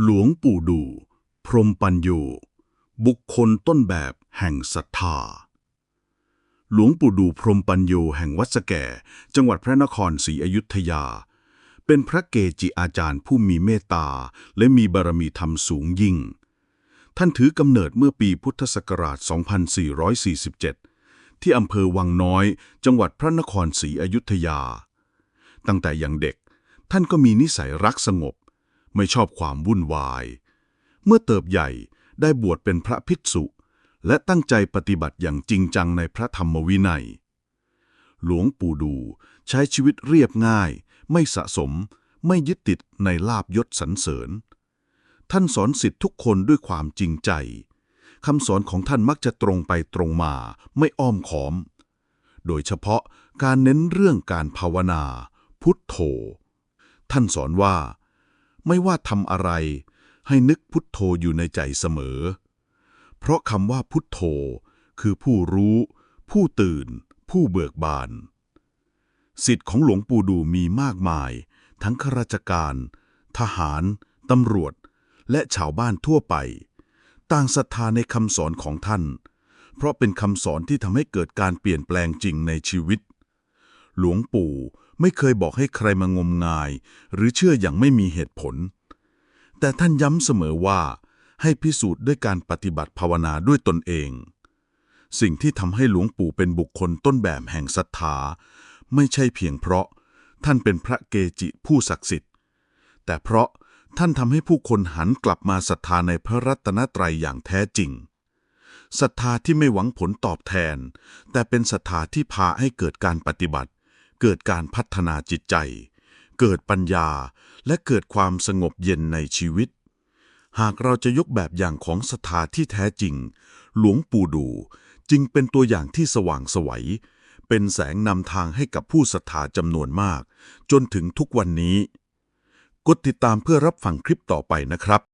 หลวงปู่ดู พรมปัญโย บุคคลต้นแบบแห่งศรัทธา หลวงปู่ดูพรมปัญโยแห่งวัดสแก่ จังหวัดพระนครศรีอยุธยา เป็นพระเกจิอาจารย์ผู้มีเมตตา และมีบารมีธรรมสูงยิ่ง ท่านถือกำเนิดเมื่อปีพุทธศักราช 2447 ที่อำเภอวังน้อย จังหวัดพระนครศรีอยุธยา ตั้งแต่ยังเด็ก ท่านก็มีนิสัยรักสงบ ไม่ชอบความวุ่นวาย เมื่อเติบใหญ่ได้บวชเป็นพระภิกษุ และตั้งใจปฏิบัติอย่างจริงจังในพระธรรมวินัย หลวงปู่ดูใช้ชีวิตเรียบง่าย ไม่สะสม ไม่ยึดติดในลาบยศสรรเสริญ ท่านสอนสิทธิทุกคนด้วยความจริงใจคำสอนของท่านมักจะตรงไปตรงมาไม่อ้อมขอม โดยเฉพาะการเน้นเรื่องการภาวนา พุทโธ ท่านสอนว่า ไม่ว่าทำอะไร ให้นึกพุทโธอยู่ในใจเสมอ เพราะคำว่าพุทโธ คือผู้รู้ ผู้ตื่น ผู้เบิกบาน สิทธิ์ของหลวงปู่ดูมีมากมาย ทั้งข้าราชการ ทหารตำรวจ และชาวบ้านทั่วไป ต่างศรัทธาในคำสอนของท่าน เพราะเป็นคำสอนที่ทำให้เกิดการเปลี่ยนแปลงจริงในชีวิต หลวงปู่ ไม่เคยบอกให้ใครมางมงาย หรือเชื่ออย่างไม่มีเหตุผล แต่ท่านย้ำเสมอว่า ให้พิสูจน์ด้วยการปฏิบัติภาวนาด้วยตนเอง สิ่งที่ทำให้หลวงปู่เป็นบุคคลต้นแบบแห่งศรัทธา ไม่ใช่เพียงเพราะ ท่านเป็นพระเกจิผู้ศักดิ์สิทธิ์ แต่เพราะท่านทำให้ผู้คนหันกลับมาศรัทธาในพระรัตนตรัยอย่างแท้จริงศรัทธาที่ไม่หวังผลตอบแทน แต่เป็นศรัทธาที่พาให้เกิดการปฏิบัติ เกิดการพัฒนาจิตใจ เกิดปัญญา และเกิดความสงบเย็นในชีวิต หากเราจะยกแบบอย่างของศรัทธาที่แท้จริง หลวงปู่ดูจึงเป็นตัวอย่างที่สว่างไสวัย เป็นแสงนำทางให้กับผู้ศรัทธาจำนวนมาก จนถึงทุกวันนี้ กดติดตามเพื่อรับฟังคลิปต่อไปนะครับ